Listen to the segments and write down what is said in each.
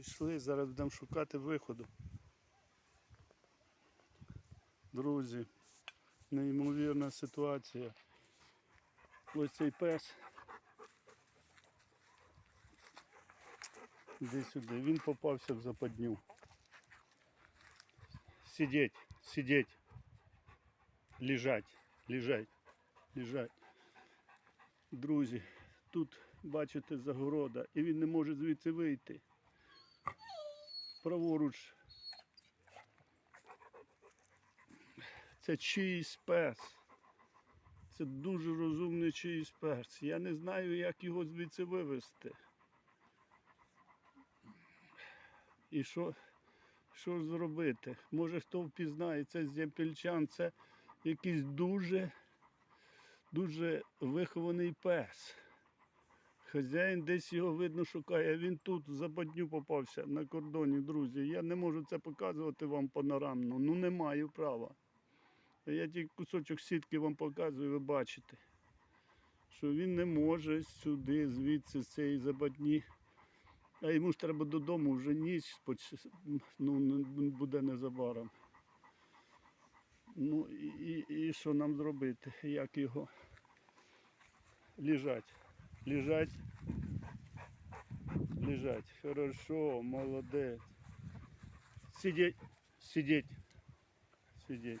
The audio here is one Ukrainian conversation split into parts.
Пішли, зараз будемо шукати виходу. Друзі, неймовірна ситуація. Ось цей пес. Іди сюди, він попався в западню. Сидеть, сидеть. Лежать, лежать, лежать. Друзі, тут бачите загорода, і він не може звідси вийти. Праворуч. Це чиїсь пес. Це дуже розумний чиїсь пес. Я не знаю, як його звідси вивезти. І що, що зробити? Може хто впізнає, це зямпільчан, це якийсь дуже, дуже вихований пес. Хазяїн десь його видно шукає, він тут в западню попався на кордоні, друзі. Я не можу це показувати вам панорамно, ну не маю права. Я тільки кусочок сітки вам показую, ви бачите, що він не може сюди, звідси, з цієї западні. А йому ж треба додому вже ніч, ну, буде незабаром. Ну і, і, і що нам зробити? Як його? Лежать. Лежать. Лежать. Хорошо, молодець. Сидіть. Сидіть. Сидіть.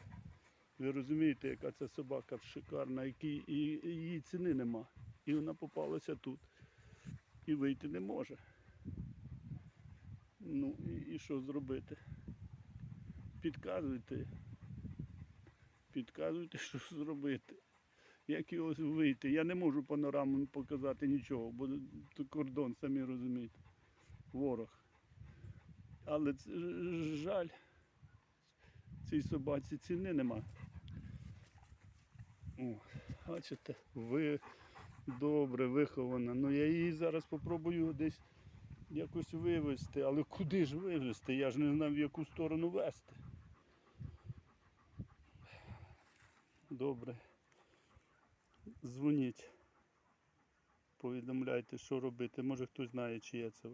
Ви розумієте, яка це собака шикарна, якій і, і її ціни нема. І вона попалася тут. І вийти не може. Ну і, і що зробити? Підказуйте. Підказуйте, що зробити. Як його вийти? Я не можу панораму показати нічого, бо тут кордон, самі розумієте. Ворог. Але жаль, цій собаці ціни нема. О, бачите, ви добре вихована. Ну я її зараз спробую десь якось вивезти, але куди ж вивезти? Я ж не знав, в яку сторону вести. Добре. Дзвоніть. Повідомляйте, що робити. Може хтось знає, чиє це